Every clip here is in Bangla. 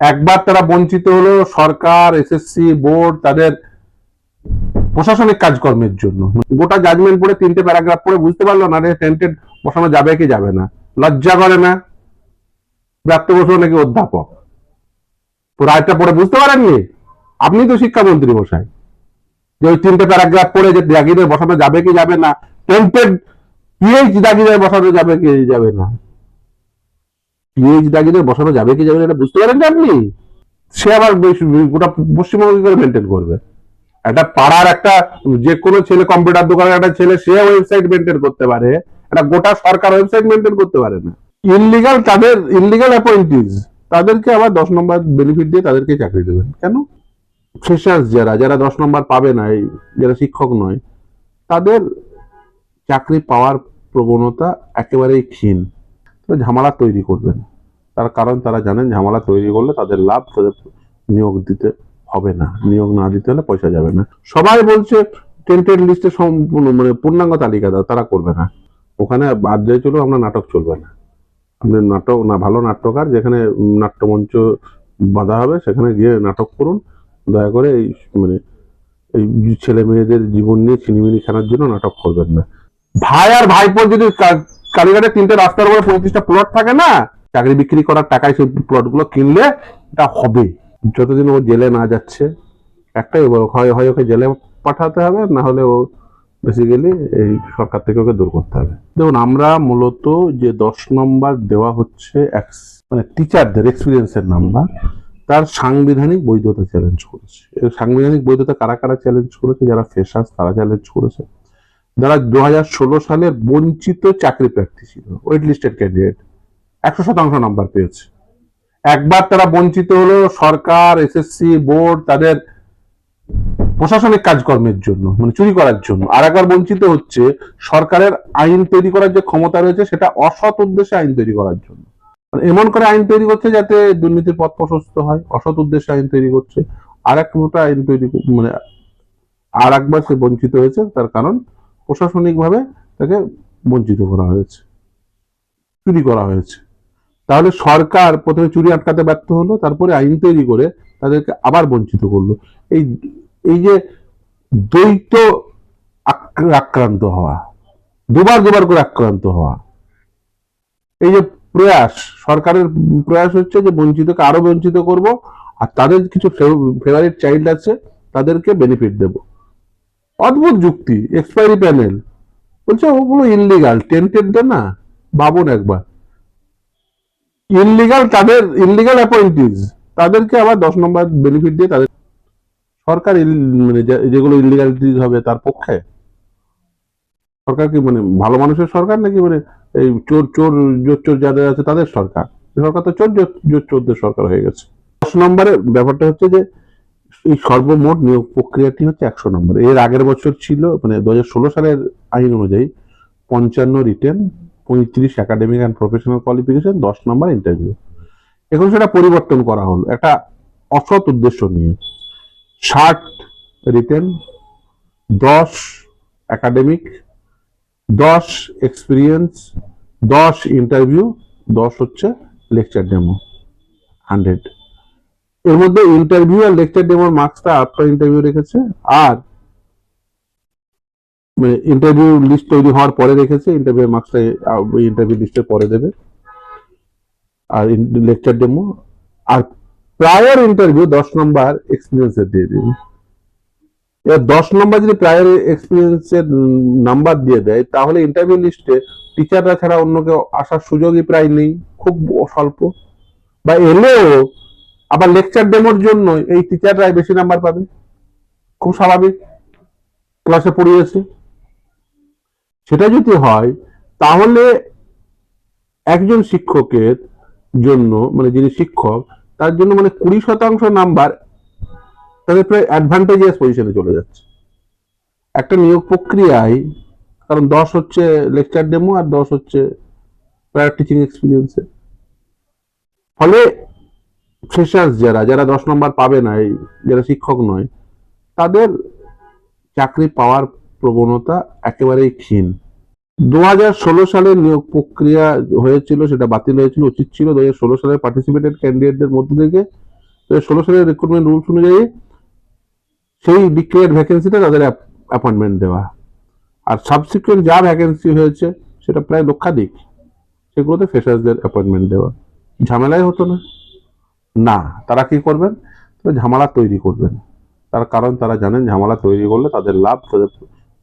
একবার তারা বঞ্চিত হলো সরকার এসএসসি বোর্ড, তাদের প্রশাসনিক কাজকর্মের জন্য। গোটা জাজমেন্ট পড়ে তিনটে প্যারাগ্রাফ পড়ে বুঝতে পারল না রে টেন্টেড বসানো যাবে কি যাবে না। লজ্জা করে না? ব্যাপ্ত বসু নাকি অধ্যাপক? রায়টা পড়ে বুঝতে পারেননি? আপনি তো শিক্ষামন্ত্রী মশাই। যে ওই তিনটে প্যারাগ্রাফ পড়ে যে জাগিরে বসানো যাবে কি যাবে না? টেন্টেড পিএইচ দাগিরে বসানো যাবে কি যাবে না? পিএইচ দাগিরে বসানো যাবে কি যাবে না এটা বুঝতে পারেন না আপনি? সে আবার গোটা পশ্চিমবঙ্গ কি করে মেনটেন করবে। একটা পাড়ার একটা যে কোনো ছেলে কম্পিউটার দোকানের একটা ছেলে, সে ওয়েবসাইট মেনটেন করতে পারে। একটা গোটা সরকার ওয়েবসাইট মেনটেন করতে পারে না। ইনলিগাল তাদের ইনলিগাল অ্যাপয়েন্টিজ তাদেরকে আবার দশ নম্বর বেনিফিট দিয়ে তাদেরকে চাকরি দেবেন। কেন? ফ্রেশার্স যারা যারা দশ নম্বর পাবে না যারা শিক্ষক নয়, তাদের চাকরি পাওয়ার প্রবণতা একেবারেই ক্ষীণ। ঝামেলা তৈরি করবেন তার কারণ তারা জানেন ঝামেলা তৈরি করলে তাদের লাভ তাদের নিয়োগ দিতে হবে না। নিয়োগ না দিতে হলে পয়সা যাবে না। সবাই বলছে টেন্টেড লিস্টে সম্পূর্ণ মানে পূর্ণাঙ্গ তালিকা দাও, তারা করবে না। ওখানে বাদ দিয়ে চলো আমরা নাটক চলবে না। আপনি নাটক না, ভালো নাট্যকার যেখানে নাট্যমঞ্চ বাঁধা হবে, সেখানে গিয়ে নাটক করুন। দয়া করে এই মানে এই ছেলে মেয়েদের জীবন নিয়ে ছিনিমিনি খেলার জন্য নাটক করবেন না। ভাই আর ভাইপোর যদি কালীঘাটে তিনটে রাস্তার উপরে পঁয়ত্রিশটা প্লট থাকে না, চাকরি বিক্রি করার টাকায় সেই প্লটগুলো কিনলে এটা হবে। যতদিন ও জেলে না যাচ্ছে, একটাই হয় হয় ওকে জেলে পাঠাতে হবে, না হলে ও বেসিক্যালি এই সরকার থেকে ওকে দূর করতে হবে। দেখুন, আমরা মূলত যে দশ নম্বর দেওয়া হচ্ছে মানে টিচারদের এক্সপিরিয়েন্সের নাম্বার তার সাংবিধানিক বৈধতা চ্যালেঞ্জ করেছে। সাংবিধানিক বৈধতা কারা কারা চ্যালেঞ্জ করেছে? যারা ফেসাস তারা চ্যালেঞ্জ করেছে। যারা দু সালের বঞ্চিত চাকরি প্রার্থী ছিল ওয়েট লিস্টেড ক্যান্ডিডেট একশো শতাংশ নাম্বার পেয়েছে। একবার তারা বঞ্চিত হলো সরকার এসএসসি বোর্ড তাদের প্রশাসনিক কাজকর্মের জন্য মানে চুরি করার জন্য। আর একবার বঞ্চিত হচ্ছে সরকারের আইন তৈরি করার যে ক্ষমতা রয়েছে, সেটা অসৎ উদ্দেশ্যে আইন তৈরি করার জন্য। মানে এমন করে আইন তৈরি করছে যাতে দুর্নীতির পথ প্রশস্ত হয়, অসৎ উদ্দেশ্যে আইন তৈরি করছে। আর এক মোটা আইন তৈরি মানে আর একবার সে বঞ্চিত হয়েছে, তার কারণ প্রশাসনিকভাবে তাকে বঞ্চিত করা হয়েছে, চুরি করা হয়েছে। তাহলে সরকার প্রথমে চুরি আটকাতে ব্যর্থ হলো, তারপরে আইন তৈরি করে তাদেরকে আবার বঞ্চিত করল। এই এই যে দ্বৈত আক্র- আক্রান্ত হওয়া, দুবার দুবার করে আক্রান্ত হওয়া, এই যে প্রয়াস, সরকারের প্রয়াস হচ্ছে যে বঞ্চিতকে আরও বঞ্চিত করব, আর তাদের কিছু ফেভারিট চাইল্ড আছে, তাদেরকে বেনিফিট দেব। অদ্ভুত যুক্তি এক্সপায়ারি প্যানেল বলছে ওগুলো ইনলিগাল টেন্টেড না ভাবুন একবার। ইনলিগাল তাদের ইনলিগাল অ্যাপয়েন্টিজ তাদেরকে আবার দশ নম্বর বেনিফিট দিয়ে তাদের সরকার মানে যেগুলো ইলিগালিটিজ হবে তার পক্ষে? সরকার কি মানে ভালো মানুষের সরকার নাকি মানে এই চোর চোর জোর চোর যাদের আছে তাদের সরকার? সরকার তো চোর, জোর- চোরদের সরকার হয়ে গেছে। দশ নম্বরে ব্যাপারটা হচ্ছে যে এই সর্বমোট নিয়োগ প্রক্রিয়াটি হচ্ছে একশো নম্বর। এর আগের বছর ছিল মানে দু হাজার ষোলো সালের আইন অনুযায়ী পঞ্চান্ন রিটেন, পঁয়ত্রিশ একাডেমিক অ্যান্ড প্রফেশনাল কোয়ালিফিকেশন দশ নম্বর ইন্টারভিউ এখন সেটা পরিবর্তন করা হলো। একটা অসৎ উদ্দেশ্য নিয়ে। ষাট রিটেন, দশ একাডেমিক দশ এক্সপিরিয়েন্স দশ ইন্টারভিউ দশ হচ্ছে লেকচার ডেমো হান্ড্রেড এর মধ্যে ইন্টারভিউ আর লেকচার ডেমোর মার্কসটা আফটার ইন্টারভিউ রেখেছে, আর মানে ইন্টারভিউ লিস্ট তৈরি হওয়ার পরে রেখেছে ইন্টারভিউ মার্কসটা ইন্টারভিউ লিস্টের পরে দেবে। আর লেকচার ডেমো আর প্রায়র ইন্টারভিউ দশ নম্বর এক্সপিরিয়েন্সের দিয়ে দিবে। এবার দশ নম্বর যদি প্রায়র এক্সপিরিয়েন্সের নাম্বার দিয়ে দেয়, তাহলে ইন্টারভিউ লিস্টে টিচাররা ছাড়া অন্য কেউ আসার সুযোগই প্রায় নেই, খুব স্বল্প। বা এলেও আবার লেকচার ডেমোর জন্য এই টিচাররাই বেশি নাম্বার পাবে। খুব স্বাভাবিক। ক্লাসে পড়িয়েছে সেটা যদি হয়, তাহলে একজন শিক্ষকের জন্য মানে যিনি শিক্ষক, তার জন্য মানে কুড়ি শতাংশ নাম্বার তাদের প্রায় অ্যাডভান্টেজিয়াস পজিশনে চলে যাচ্ছে। একটা নিয়োগ প্রক্রিয়ায়, কারণ দশ হচ্ছে লেকচার ডেমো আর দশ হচ্ছে প্রায় টিচিং এক্সপিরিয়েন্সে ফলে ফ্রেশার্স যারা যারা দশ নম্বর পাবে না, এই যারা শিক্ষক নয়, তাদের চাকরি পাওয়ার প্রবণতা একেবারেই ক্ষীণ। দু হাজার ষোলো সালে নিয়োগ প্রক্রিয়া হয়েছিল, সেটা বাতিল হয়েছিল, উচিত ছিল। দু হাজার ষোলো সালের পার্টিসিপেটেড ক্যান্ডিডেটদের মধ্যে থেকে দু হাজার ষোলো সালের রিক্রুটমেন্ট রুলস অনুযায়ী সেই ডিক্লেয়ার ভ্যাকেন্সিতে তাদের অ্যাপয়েন্টমেন্ট দেওয়া। আর সাবসিকুয়েন্ট যা ভ্যাকেন্সি হয়েছে, সেটা প্রায় লক্ষাধিক, সেগুলোতে ফ্রেশার্সদের অ্যাপয়েন্টমেন্ট দেওয়া। ঝামেলাই হতো না। না, তারা কি করবেন? ঝামেলা তৈরি করবেন। তার কারণ তারা জানেন ঝামেলা তৈরি করলে তাদের লাভ তাদের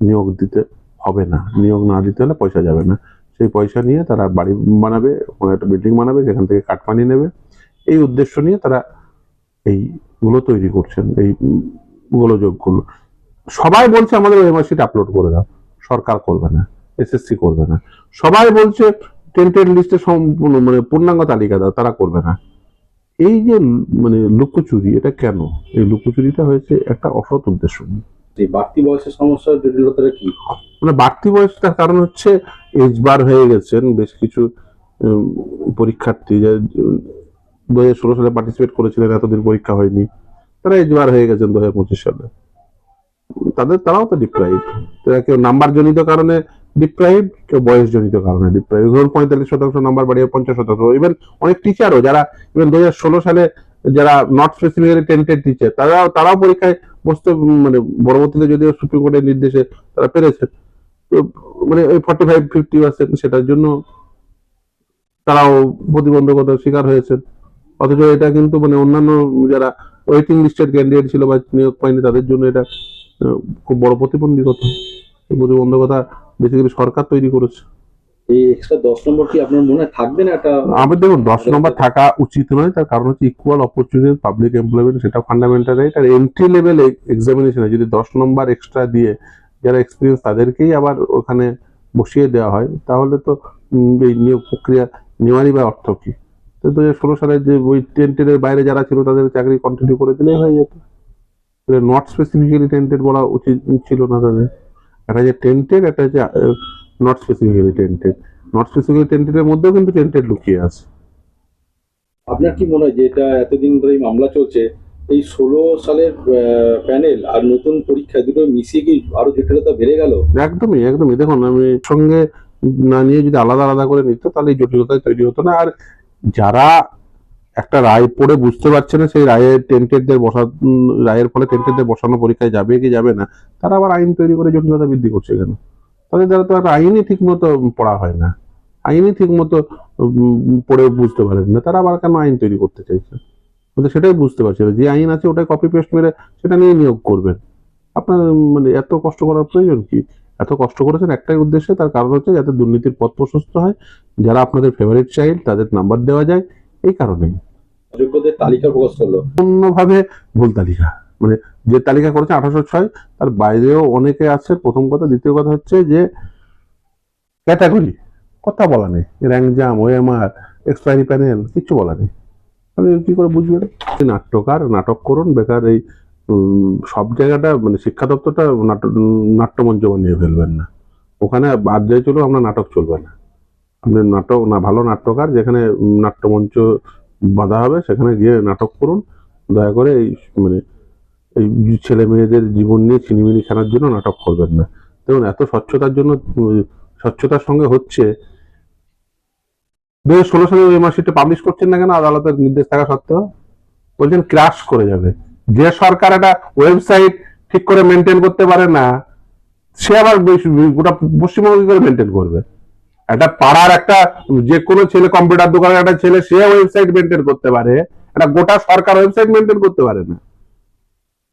নিয়োগ দিতে হবে না। নিয়োগ না দিতে হলে পয়সা যাবে না। সেই পয়সা নিয়ে তারা বাড়ি বানাবে, কোনো একটা বিল্ডিং বানাবে, যেখান থেকে কাঠমানি নেবে। এই উদ্দেশ্য নিয়ে তারা এইগুলো তৈরি করছেন, এই গোলযোগগুলো। সবাই বলছে আমাদের মার্কশিট আপলোড করে দাও। সরকার করবে না এসএসসি করবে না। সবাই বলছে টেন্টেড লিস্টে সম্পূর্ণ মানে পূর্ণাঙ্গ তালিকা দাও, তারা করবে না। এই যে মানে লুকোচুরি এটা কেন? এই লুকোচুরিটা হয়েছে একটা অসৎ উদ্দেশ্য। এই বাড়তি বয়সের সমস্যার জটিলতাটা কি? মানে বাড়তি বয়সটার কারণ হচ্ছে এজ বার হয়ে গেছেন বেশ কিছু পরীক্ষার্থী যে দু হাজার ষোলো সালে পার্টিসিপেট করেছিলেন এতদিন পরীক্ষা হয়নি তারা এজ বার হয়ে গেছেন দু হাজার পঁচিশ সালে। তাদের তারাও তো ডিপ্রাইভ তারা কেউ নাম্বার জনিত কারণে ডিপ্রাইভ কেউ বয়স জনিত কারণে ডিপ্রাইভ ধরুন পঁয়তাল্লিশ শতাংশ নাম্বার বাড়িয়ে পঞ্চাশ শতাংশ। ইভেন অনেক টিচারও যারা ইভেন দু সালে যারা নট স্পেসিফিক্যালি টেন্টেড টিচার তারাও তারাও পরীক্ষায় বসতে মানে পরবর্তীতে যদিও সুপ্রিম কোর্টের নির্দেশে তারা পেরেছেন তো মানে ওই ফর্টি ফাইভ ফিফটি পার্সেন্ট সেটার জন্য তারাও প্রতিবন্ধকতার শিকার হয়েছেন অথচ এটা কিন্তু মানে অন্যান্য যারা ওয়েটিং লিস্টের ক্যান্ডিডেট ছিল বা নিয়োগ পায়নি, তাদের জন্য এটা খুব বড় প্রতিবন্ধকতা। প্রতিবন্ধকতা বেসিক্যালি সরকার তৈরি করেছে। এই এক্সট্রা দশ নম্বর কি আপনার মনে থাকবে না একটা আমাদের দেখুন দশ নম্বর থাকা উচিত নয় তার কারণ হচ্ছে ইকুয়াল অপরচুনিটি পাবলিক এমপ্লয়মেন্ট সেটা ফান্ডামেন্টাল রাইট আর এন্ট্রি লেভেল এক্সামিনেশনে যদি দশ নম্বর এক্সট্রা দিয়ে যারা এক্সপিরিয়েন্স তাদেরকেই আবার ওখানে বসিয়ে দেওয়া হয় তাহলে তো এই নিয়োগ প্রক্রিয়া নেওয়ারই বা অর্থ কি? দু হাজার ষোলো সালে যে ওই টেন্টের বাইরে যারা ছিল তাদের চাকরি কন্টিনিউ করে দিলেই হয়ে যেত। নট স্পেসিফিক্যালি টেন্টেড বলা উচিত ছিল না তাদের। একটা যে টেন্টেড একটা যে not specifically tainted not specifically টেন্টেডের মধ্যেও কিন্তু টেন্টেড লুকিয়ে আছে। আপনার কি মনে হয় যে এটা এতদিন ধরে এই মামলা চলছে এই ষোলো সালের প্যানেল আর নতুন পরীক্ষা দুটো মিশিয়ে কি আরও জটিলতা বেড়ে গেল? একদমই একদমই। দেখুন আমি সঙ্গে না নিয়ে যদি আলাদা আলাদা করে নিত তাহলে এই জটিলতায় তৈরি হতো না। আর যারা একটা রায় পড়ে বুঝতে পারছে না, সেই রায়ের টেন্টেডদের বসা রায়ের ফলে টেন্টেডদের বসানো পরীক্ষায় যাবে কি যাবে না, তারা আবার আইন তৈরি করে জটিলতা বৃদ্ধি করছে কেন? তাদের দ্বারা তো আর আইনই ঠিক মতো পড়া হয় না, আইনই ঠিক মতো পড়ে বুঝতে পারেন না, তারা আবার কেন আইন তৈরি করতে চাইছে? ওদের সেটাই বুঝতে পারছে যে আইন আছে ওটাই কপি পেস্ট মেরে সেটা নিয়ে নিয়োগ করবেন। আপনার মানে এত কষ্ট করার প্রয়োজন কি? এত কষ্ট করেছেন একটাই উদ্দেশ্যে, তার কারণ হচ্ছে যাতে দুর্নীতির পথ প্রশস্ত হয়, যারা আপনাদের ফেভারিট চাইল্ড তাদের নাম্বার দেওয়া যায়, এই কারণেই। যোগ্যদের তালিকা প্রকাশ করল। অন্যভাবে ভুল তালিকা। মানে যে তালিকা করেছে আঠারোশো ছয়, তার বাইরেও অনেকে আছে। প্রথম কথা, দ্বিতীয় কথা হচ্ছে যে ক্যাটাগরি, কথা বলা নেই। Rank jam, OMR, expiry panel, কিচ্ছু বলা নেই। আপনি কি করে বুঝবেন? নাট্যকার, নাটক করুন, বেকার এই সব জায়গাটা মানে শিক্ষা দপ্তরটা নাট্যমঞ্চ বানিয়ে ফেলবেন না। ওখানে বাদ যায় চলুন আপনার নাটক চলবে না। আপনি নাটক, না, ভালো নাট্যকার, যেখানে নাট্যমঞ্চ বাঁধা হবে, সেখানে গিয়ে নাটক করুন। দয়া করে এই মানে এই ছেলে মেয়েদের জীবন নিয়ে ছিনিমিনি খেলার জন্য নাটক করবেন না। দেখুন, এত স্বচ্ছতার জন্য, স্বচ্ছতার সঙ্গে হচ্ছে দু হাজার ষোলো সালে ওই পাবলিশ করছেন না কেন? আদালতের নির্দেশ থাকা সত্ত্বেও। বলছেন, ক্রাশ করে যাবে। যে সরকার একটা ওয়েবসাইট ঠিক করে মেনটেন করতে পারে না, সে আবার গোটা পশ্চিমবঙ্গ করে মেনটেন করবে? একটা পাড়ার একটা যে কোনো ছেলে কম্পিউটার দোকানের একটা ছেলে, সে ওয়েবসাইট মেনটেন করতে পারে। একটা গোটা সরকার ওয়েবসাইট মেনটেন করতে পারে না।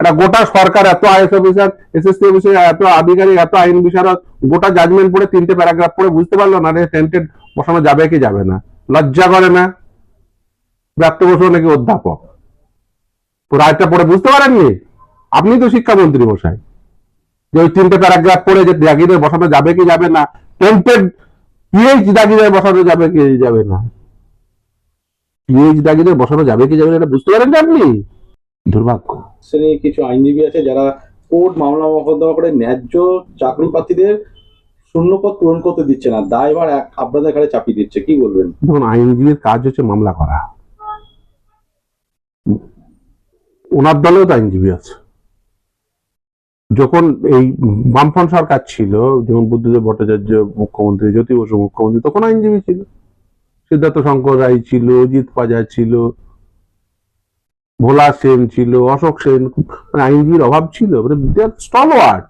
একটা গোটা সরকার এত আইএস অফিসার এসএসসি অফিসার এত আধিকারিক, এত আইন বিচারক গোটা জাজমেন্ট পড়ে তিনটে প্যারাগ্রাফ পড়ে বুঝতে পারল না রে টেন্টেড বসানো যাবে কি যাবে না। লজ্জা করে না? ব্যাপ্ত বসু নাকি অধ্যাপক? রায়টা পড়ে বুঝতে পারেননি? আপনি তো শিক্ষামন্ত্রী মশাই। যে ওই তিনটে প্যারাগ্রাফ পড়ে যে জাগিরে বসানো যাবে কি যাবে না টেন্টেড পিএইচ দাগিদের বসানো যাবে কি যাবে না? পিএইচ দাগিদের বসানো যাবে কি যাবে না এটা বুঝতে পারেন না আপনি? দুর্ভাগ্য। শ্রেণির কিছু আইনজীবী আছে যারা কোর্ট মামলা মোকদ্দমা করে ন্যায্য চাকরি প্রার্থীদের শূন্যপদ পূরণ করতে দিচ্ছে না। দায়ভার এক আপনাদের ঘাড়ে চাপিয়ে দিচ্ছে। কি বলবেন? দেখুন আইনজীবীর কাজ হচ্ছে মামলা করা। ওনার দলেও তো আইনজীবী আছে। যখন এই বামফ্রন্ট সরকার ছিল, যেমন বুদ্ধদেব ভট্টাচার্য, মুখ্যমন্ত্রী, জ্যোতি বসু মুখ্যমন্ত্রী, তখন আইনজীবী ছিল। সিদ্ধার্থ শঙ্কর রায় ছিল, অজিত পাজা ছিল, ভোলা সেন ছিল, অশোক সেন মানে আইনজীবীর অভাব ছিল। মানে ওয়ার্ড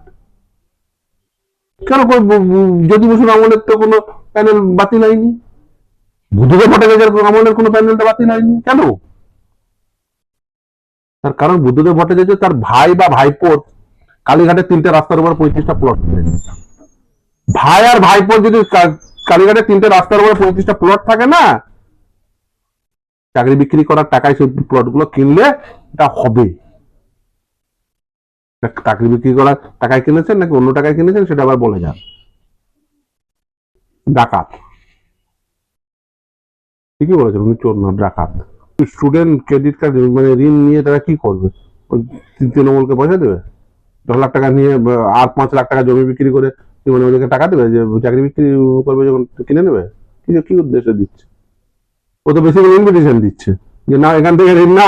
কেন জ্যোতি বসুর আমলের তো কোনো প্যানেল বাতিল হয়নি? বুদ্ধদেব ভট্টাচার্যের আমলের কোনো প্যানেলটা বাতিল হয়নি? কেন? তার কারণ বুদ্ধদেব ভট্টাচার্য তার ভাই বা ভাইপোর কালীঘাটের তিনটে রাস্তার উপর পঁয়ত্রিশটা প্লট ভাই আর ভাইপোর যদি কালীঘাটের তিনটে রাস্তার উপরে পঁয়ত্রিশটা প্লট থাকে না, চাকরি বিক্রি করার টাকায় সেই প্লটগুলো কিনলে এটা হবে। চাকরি বিক্রি করার টাকায় কিনেছেন নাকি অন্য টাকায় কিনেছেন সেটা আবার বলে যান। ডাকাত। ঠিকই বলেছেন উনি চোর না, ডাকাত। স্টুডেন্ট ক্রেডিট কার্ড মানে ঋণ নিয়ে তারা কি করবে? তৃণমূলকে পয়সা দেবে? দশ লাখ টাকা নিয়ে আর পাঁচ লাখ টাকা জমি বিক্রি করে কি মানে ওদেরকে টাকা দেবে, যে চাকরি বিক্রি করবে যখন কিনে নেবে কি কি উদ্দেশ্যে দিচ্ছে? ও তো বেশি করে ইনভিটেশন দিচ্ছে, যে না, এখান থেকে ঋণ না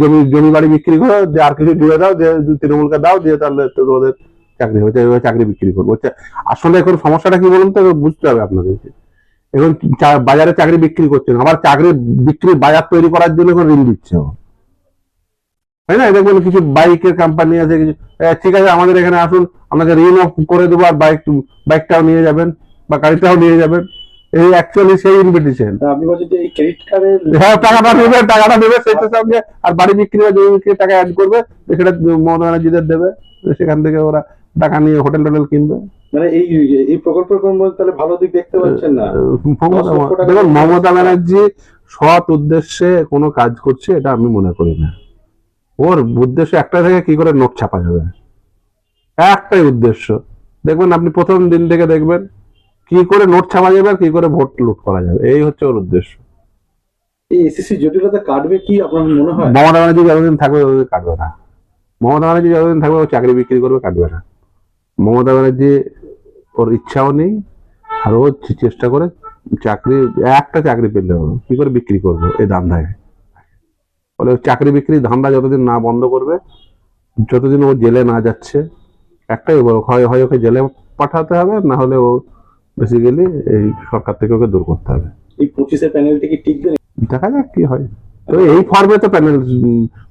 জমি জমি বাড়ি বিক্রি করো, যে আর কিছু জুড়ে দাও, যে তৃণমূলকে দাও, দিয়ে তাহলে তো ওদের চাকরি হবে চাকরি বিক্রি করব। হচ্ছে আসলে এখন সমস্যাটা কি বলুন তো বুঝতে হবে আপনাদেরকে। এখন বাজারে চাকরি বিক্রি করছেন, আবার চাকরি বিক্রির বাজার তৈরি করার জন্য এখন ঋণ দিচ্ছে। তাই না? দেখবেন কিছু বাইকের কোম্পানি আছে, কিছু ঠিক আছে আমাদের এখানে আসুন। আপনাকে ঋণ করে দেবো আর বাইক বাইকটাও নিয়ে যাবেন বা গাড়িটাও নিয়ে যাবেন। এই অ্যাকচুয়ালি সেই ইনভিটেশন আপনি বলছেন যে এই ক্রেডিট কার্ডের হ্যাঁ টাকাটা নেবে টাকাটা নেবে সেটার সঙ্গে আর বাড়ি বিক্রি বা জমি বিক্রি টাকা অ্যাড করবে সেটা মমতা ব্যানার্জিদের দেবে সেখান থেকে ওরা টাকা নিয়ে হোটেল টোটেল কিনবে। মানে এই এই প্রকল্পের কোন তাহলে ভালো দিক দেখতে পাচ্ছেন না? দেখুন মমতা ব্যানার্জি সৎ উদ্দেশ্যে কোনো কাজ করছে এটা আমি মনে করি না। ওর উদ্দেশ্য একটা থেকে কি করে নোট ছাপা যাবে? একটাই উদ্দেশ্য। দেখবেন আপনি প্রথম দিন থেকে দেখবেন কি করে নোট ছাপা যাবে আর কি করে ভোট লুট করা যাবে। এই হচ্ছে ওর উদ্দেশ্য। এসএসসি জটিলতা কাটবে কি আপনার মনে হয়? মমতা ব্যানার্জি যতদিন থাকবে ততদিন কাটবে না। মমতা ব্যানার্জি যতদিন থাকবে ও চাকরি বিক্রি করবে কাটবে না। মমতা ব্যানার্জি ওর ইচ্ছাও নেই আর ও চেষ্টা করে চাকরি একটা চাকরি পেলে কি করে বিক্রি করবে এই দাম বলে ও চাকরি বিক্রি ধান্দা যতদিন না বন্ধ করবে যতদিন ও জেলে না যাচ্ছে একটাই বড়, হয় হয় ওকে জেলে পাঠাতে হবে না হলে ও বেসিক্যালি এই সরকার থেকে ওকে দূর করতে হবে। এই পঁচিশের প্যানেলটি কি টিকবে দেখা যাক কি হয়। তো এই ফর্মে তো প্যানেল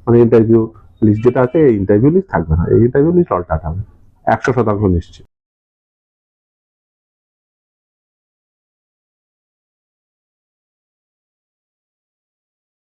মানে ইন্টারভিউ লিস্ট যেটা আছে এই ইন্টারভিউ লিস্ট থাকবে না এই ইন্টারভিউ লিস্ট অল্টার হবে। একশো শতাংশ নিশ্চিত।